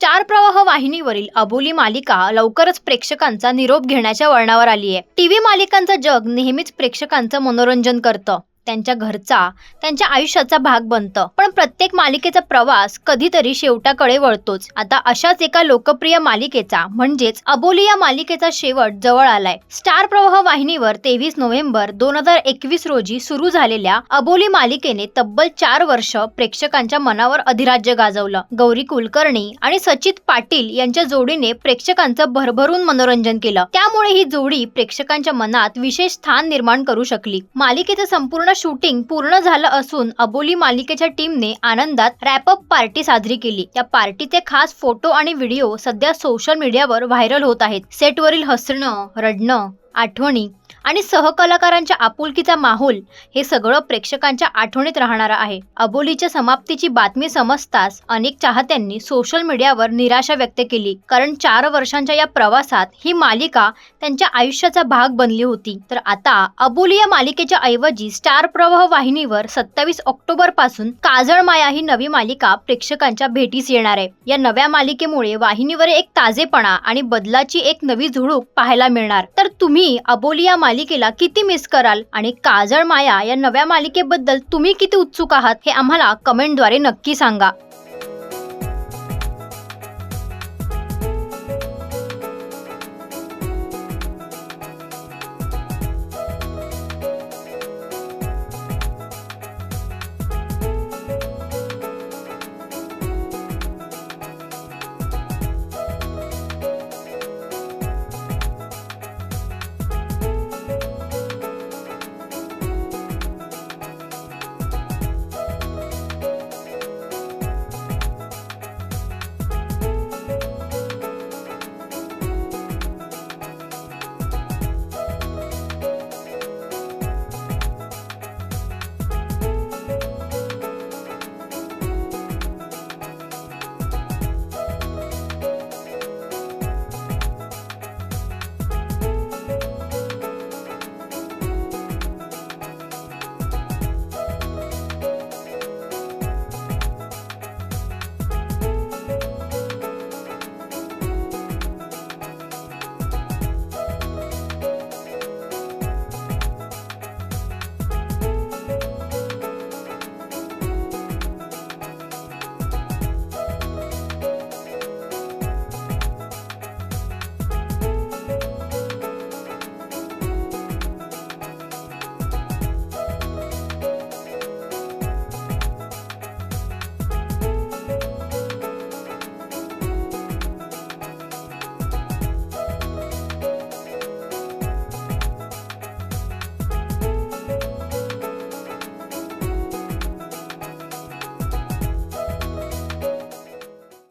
Star प्रवाह वाहिनीवरील अबोली मालिका लवकरच प्रेक्षकांचा निरोप घेण्याच्या वळणावर आली आहे टीव्ही मालिकांचं जग नेहमीच प्रेक्षकांचं मनोरंजन करतं. त्यांच्या घरचा त्यांच्या आयुष्याचा भाग बनतं. पण प्रत्येक मालिकेचा प्रवास कधीतरी शेवटाकडे वळतोच. आता अशाच एका लोकप्रिय मालिकेचा म्हणजेच अबोली या मालिकेचा शेवट जवळ आलाय. स्टार प्रवाह वाहिनीवर तेवीस नोव्हेंबर दोन हजार एकवीस रोजी सुरू झालेल्या अबोली मालिकेने तब्बल चार वर्ष प्रेक्षकांच्या मनावर अधिराज्य गाजवलं. गौरी कुलकर्णी आणि सचित पाटील यांच्या जोडीने प्रेक्षकांचं भरभरून मनोरंजन केलं. त्यामुळे ही जोडी प्रेक्षकांच्या मनात विशेष स्थान निर्माण करू शकली. मालिकेचं संपूर्ण शूटिंग पूर्ण झालं असून अबोली मालिकेच्या टीमने आनंदात रॅपअप पार्टी साजरी केली. या पार्टीचे खास फोटो आणि व्हिडिओ सध्या सोशल मीडियावर व्हायरल होत आहेत. सेटवरील हसणं रडणं आठवणी आणि सहकलाकारांच्या आपुलकीचा माहोल हे सगळं प्रेक्षकांच्या आठवणीत राहणार आहे. अबोलीच्या समाप्तीची बातमी समजताच अनेक चाहत्यांनी सोशल मीडियावर निराशा व्यक्त केली. कारण चार वर्षांच्या या प्रवासात ही मालिका त्यांच्या आयुष्याचा भाग बनली होती. तर आता अबोली या मालिकेच्या ऐवजी स्टार प्रवाह वाहिनीवर सत्तावीस ऑक्टोबरपासून काजळ माया ही नवी मालिका प्रेक्षकांच्या भेटीस येणार आहे. या नव्या मालिकेमुळे वाहिनीवर एक ताजेपणा आणि बदलाची एक नवी झुळूक पाहायला मिळणार. तर तुम्ही अबोली या मालिकेला किती मिस कराल? आणि काजळ माया या नव्या मालिकेबद्दल तुम्ही किती उत्सुक आहात हे आम्हाला कमेंटद्वारे नक्की सांगा.